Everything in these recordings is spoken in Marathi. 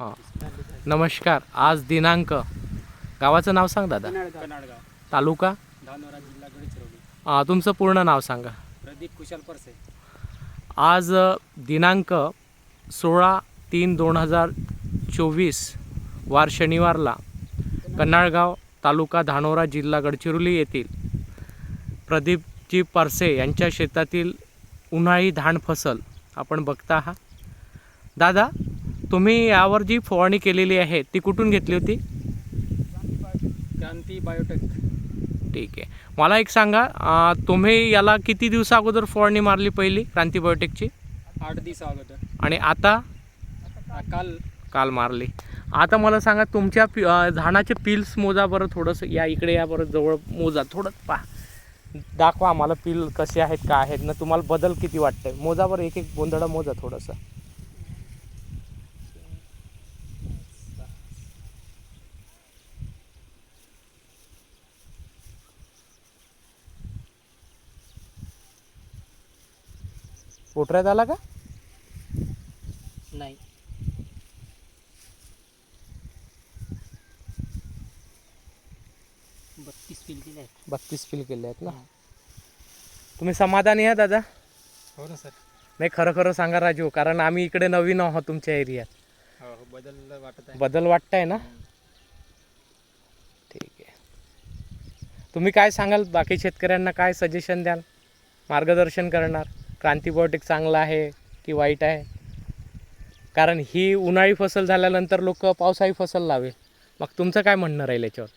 हां. नमस्कार आज दिनांक गावाचं नाव सांग दादा. कनाडगाव तालुका? धानोरा जिल्हा गडचिरोली अं, तुमचं पूर्ण नाव सांगा. प्रदीप कुशाल परसे. आज दिनांक सोळा तीन दोन हजार चोवीस वार शनिवारला कन्हाळगाव तालुका धानोरा जिल्हा गडचिरोली येथील प्रदीपजी परसे यांच्या शेतातील उन्हाळी धान फसल आपण बघता आहात. दादा तुम्ही यावर जी फवारणी केलेली आहे ती कुठून घेतली होती? क्रांती बायोटेक. ठीक आहे. मला एक सांगा तुम्ही याला किती दिवसा अगोदर फवारणी मारली पहिली क्रांतीबायोटेकची आठ दिवस अगोदर. आणि आता? काल. काल मारली. आता मला सांगा तुमच्या पि अं, झाडाचे पिल्स मोजा बरं थोडंसं या इकडे या बरं जवळ मोजा थोडं पा. दाखवा आम्हाला पिल कसे आहेत काय आहेत ना तुम्हाला बदल किती वाटतंय. मोजा बरं एक एक गोंधळ मोजा थोडंसं. पोटऱ्यात आला का? नाही. बत्तीस पिल दिले आहेत. बत्तीस पिल केले आहेत ना? तुम्ही समाधानी आहे दादा? हो ना सर. नाही खरं खरं सांगा राजू कारण आम्ही इकडे नवीन आहोत तुमच्या एरियात. हो हो बदल वाटत आहे. बदल वाटताय ना? ठीक आहे. तुम्ही काय सांगाल? बाकी शेतकऱ्यांना काय सजेशन द्याल? मार्गदर्शन करणार? क्रांतीबायोटिक चांगलं आहे की वाईट आहे? कारण ही उन्हाळी फसल झाल्यानंतर लोक पावसाळी फसल लावेल मग तुमचं काय म्हणणं राहील याच्यावर?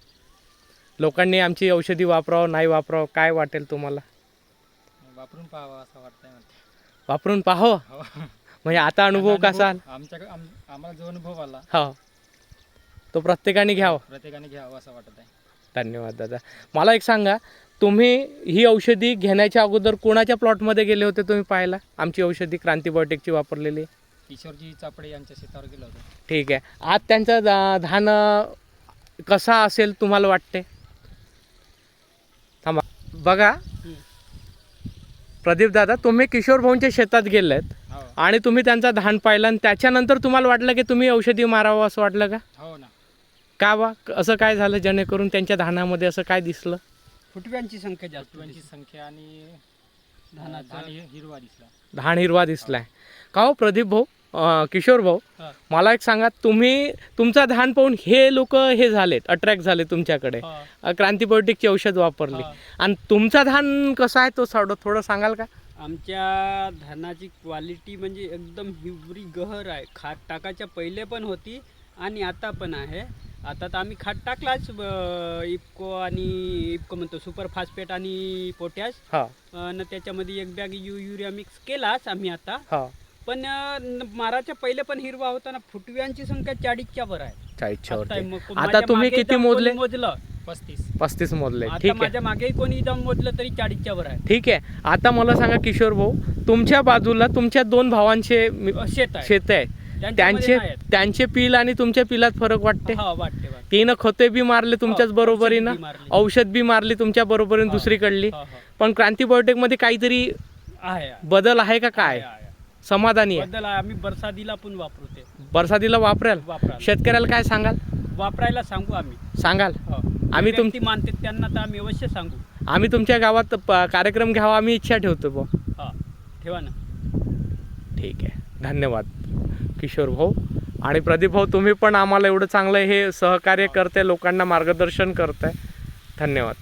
लोकांनी आमची औषधी वापरावं नाही वापरावं काय वाटेल तुम्हाला? वापरून पाहावं असं वाटतंय मला. वापरून पाहो हो. म्हणजे आता अनुभव कसा? आला? आमच्या आम- आम्हाला जो अनुभव आला हो. तो प्रत्येकाने घ्यावा. प्रत्येकाने घ्यावं असं वाटत आहे धन्यवाद दादा. मला एक सांगा तुम्ही ही औषधी घेण्याच्या अगोदर कोणाच्या प्लॉटमध्ये गेले होते तुम्ही पाहायला? आमची औषधी क्रांतीबायोटेकची वापरलेली. किशोरजी चापडे यांच्या शेतावर गेलो होतो. ठीक आहे. आज त्यांचा धान कसा असेल तुम्हाला वाटते? थांबा. बघा. प्रदीप दादा तुम्ही किशोर भाऊंच्या शेतात गेलेत हो. आणि तुम्ही त्यांचा धान पाहिला आणि त्याच्यानंतर तुम्हाला वाटलं की तुम्ही औषधी मारावं असं वाटलं का? हो ना. का बा? असं काय झालं जेणेकरून त्यांच्या धानामध्ये असं काय दिसलं? फुटव्यांची संख्या जास्त फुटव्यांची संख्या आणि धान हि- हिरवा दिसला. धान हिरवा दिसलाय. का हो प्रदीप भाऊ? अं, किशोर भाऊ? हा. मला एक सांगा तुम्ही तुमचा धान पाहून हे लोक हे झालेत अट्रॅक्ट झाले तुमच्याकडे. हा. अं, क्रांतीबायोटिकची औषध वापरली. हा. आणि तुमचा धान कसा आहे तो थोडं थोडं सांगाल का? आमच्या धानाची क्वालिटी म्हणजे एकदम हिवरी गहर आहे. खात टाकायच्या पहिले पण होती आणि आता पण आहे. आता तर आम्ही खात टाकलाच ब- इफको आणि इफको म्हणतो सुपर फास्फेट आणि पोटॅश. हा. आणि त्याच्यामध्ये एक बॅग यु युरिया मिक्स केलाच आम्ही आता. हा. पण अं, न- माराच्या पहिले पण हिरवा होता ना फुटव्यांची संख्या चाळीसच्या वर आहे. चाळीसच्या आता वरती. मग आता माझ्या तुम्ही मागे किती जाऊन कोणी मोजले? मोजलं पस्तीस. पस्तीस मोजले. आता ठीक आहे. माझ्या मागे कोणी जाऊन मोजलं तरी चाळीसच्या वर आहे. ठीक आहे. आता मला सांगा किशोर भाऊ तुमच्या बाजूला तुमच्या दोन भावांचे मी- शेत आहे. शेत आहे. त्यांचे. त्यांचे पिल आणि तुमच्या पिलात फरक वाटते? हा तिनं खते बी मारले तुमच्याच हो, बरोबरीनं औषध बी मारली. तुमच्या बरोबरीनं हो, दुसरीकडली? हो, हो. पण क्रांती मध्ये काहीतरी. बदल आहे का काय. समाधानी आहे. आम्ही बरसातीला पण वापरू ते बरसातीला वापराल? शेतकऱ्याला काय सांगाल? वापरायला सांगू आम्ही. सांगाल? हो. आम्ही जे तुम- व्यक्ती मानते त्यांना तर आम्ही अवश्य सांगू. आम्ही तुमच्या गावात कार्यक्रम घ्यावा आम्ही इच्छा ठेवतो हा. ठेवा ना. ठीक आहे. धन्यवाद. किशोर भाऊ. आणि प्रदीप भाऊ तुम्ही पण आम्हाला एवढं चांगलं हे सहकार्य करते लोकांना मार्गदर्शन करताय. धन्यवाद.